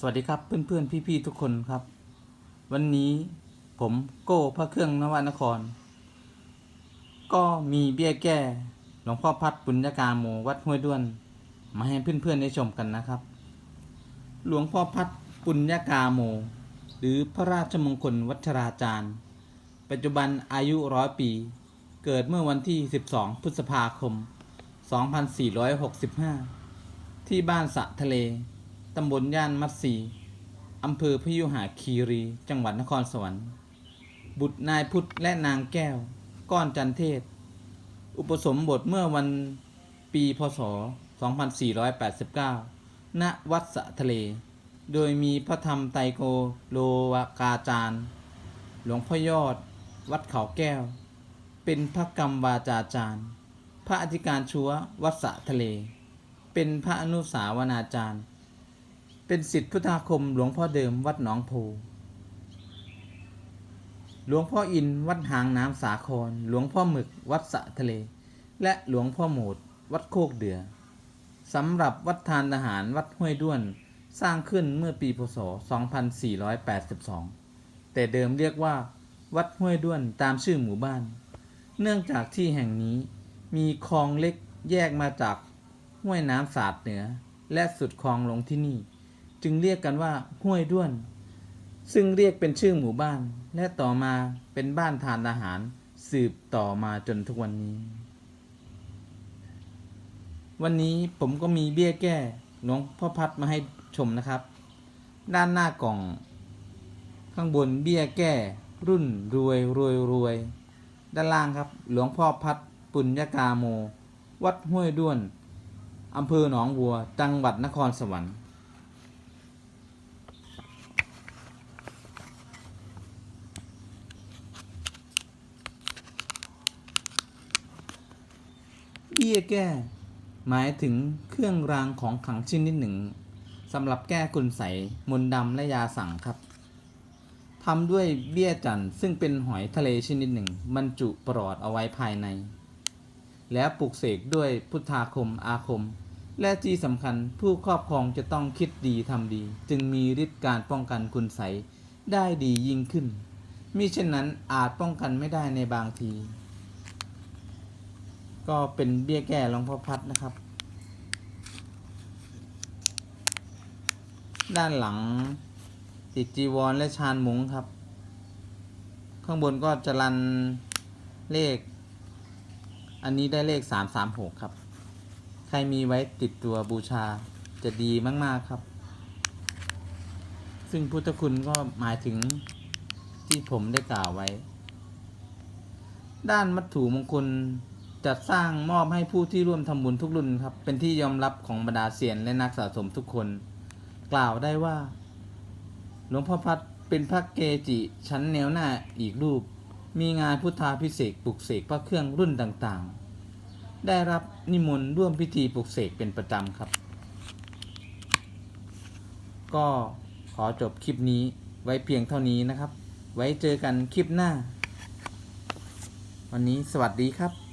สวัสดีครับเพื่อนๆ พี่ๆ ทุกคนครับ วันนี้ผมโก้พระเครื่องนวนคร ก็มีเบี้ยแก้หลวงพ่อพัดปุญญากาโมวัดห้วยด้วน มาให้เพื่อนๆได้ชมกันนะครับ หลวงพ่อพัดปุญญากาโม หรือพระราชมงคลวัชราจารย์ ปัจจุบันอายุร้อยปี เกิดเมื่อวันที่ 12 พฤษภาคม 2465 ที่บ้านสะทะเล ตำบลย่านมัดสีอำเภอพยุหาคีรี จังหวัดนครสวรรค์ บุตรนายพุทธและนางแก้ว ก้อนจันเทศ อุปสมบทเมื่อวันปีพศ 2489 ณ วัดสะทะเล โดยมีพระธรรมไตรโกโลวกาจารย์ หลวงพ่อยอด วัดเขาแก้ว เป็นพระกรรมวาจาจารย์ พระอธิการชัววัดสะทะเล เป็นพระอนุสาวนาจารย์ เป็นสิทธิพุทธาคมหลวงพ่อเดิมวัดหนองโพ หลวงพ่ออินวัดหางน้ำสาคร หลวงพ่อหมึกวัดสะทะเล และหลวงพ่อโหมดวัดโคกเดือสำหรับวัดทานทหารวัดห้วยด้วน สร้างขึ้นเมื่อปีพศ 2482 แต่เดิมเรียกว่า วัดห้วยด้วนตามชื่อหมู่บ้าน เนื่องจากที่แห่งนี้มีคลองเล็กแยกมาจากห้วยน้ำสาดเหนือ และสุดคลองลงที่นี่ จึงเรียกกันว่าห้วยด้วน ซึ่งเรียกเป็นชื่อหมู่บ้าน และต่อมาเป็นบ้านทานอาหาร สืบต่อมาจนทุกวันนี้ วันนี้ผมก็มีเบี้ยแก้หลวงพ่อพัดมาให้ชมนะครับ ด้านหน้ากล่อง ข้างบนเบี้ยแก้ รุ่นรวยรวยรวย ด้านล่างครับ หลวงพ่อพัดปุญญากาโม วัดห้วยด้วนอำเภอหนองบัว จังหวัดนครสวรรค์ เบี้ยแก้ หมายถึงเครื่องรางของขลังชนิดหนึ่งสำหรับแก้คุณใสยมนต์ดำและยาสั่งครับทำด้วยเบี้ยจันทร์ซึ่งเป็นหอยทะเลชนิดหนึ่งบรรจุปลอดเอาไว้ภายใน แล้วปลูกเสกด้วยพุทธาคมอาคม และที่สำคัญผู้ครอบครองจะต้องคิดดีทำดี จึงมีฤทธิ์การป้องกันคุณใสยได้ดียิ่งขึ้นมิเช่นนั้นอาจป้องกันไม่ได้ในบางที ก็เป็นเบี้ยแก้หลวงพ่อพัดนะครับ ด้านหลังติดจีวรและชานมุงครับ ข้างบนก็จะรันเลข อันนี้ได้เลขสามสามหกครับ ใครมีไว้ติดตัวบูชาจะดีมาก ๆ ครับ ซึ่งพุทธคุณก็หมายถึงที่ผมได้กล่าวไว้ ด้านมัตถุมงคล จัดสร้างมอบให้ผู้ที่ร่วมทำบุญทุกรุ่นครับ เป็นที่ยอมรับของบรรดาเซียนและนักสะสมทุกคน กล่าวได้ว่า หลวงพ่อพัดเป็นพระเกจิชั้นแนวหน้าอีกรูป มีงานพุทธาพิเศษปลุกเสกพระเครื่องรุ่นต่างๆ ได้รับนิมนต์ร่วมพิธีปลุกเสกเป็นประจำครับ ก็ขอจบคลิปนี้ไว้เพียงเท่านี้นะครับ ไว้เจอกันคลิปหน้า วันนี้สวัสดีครับ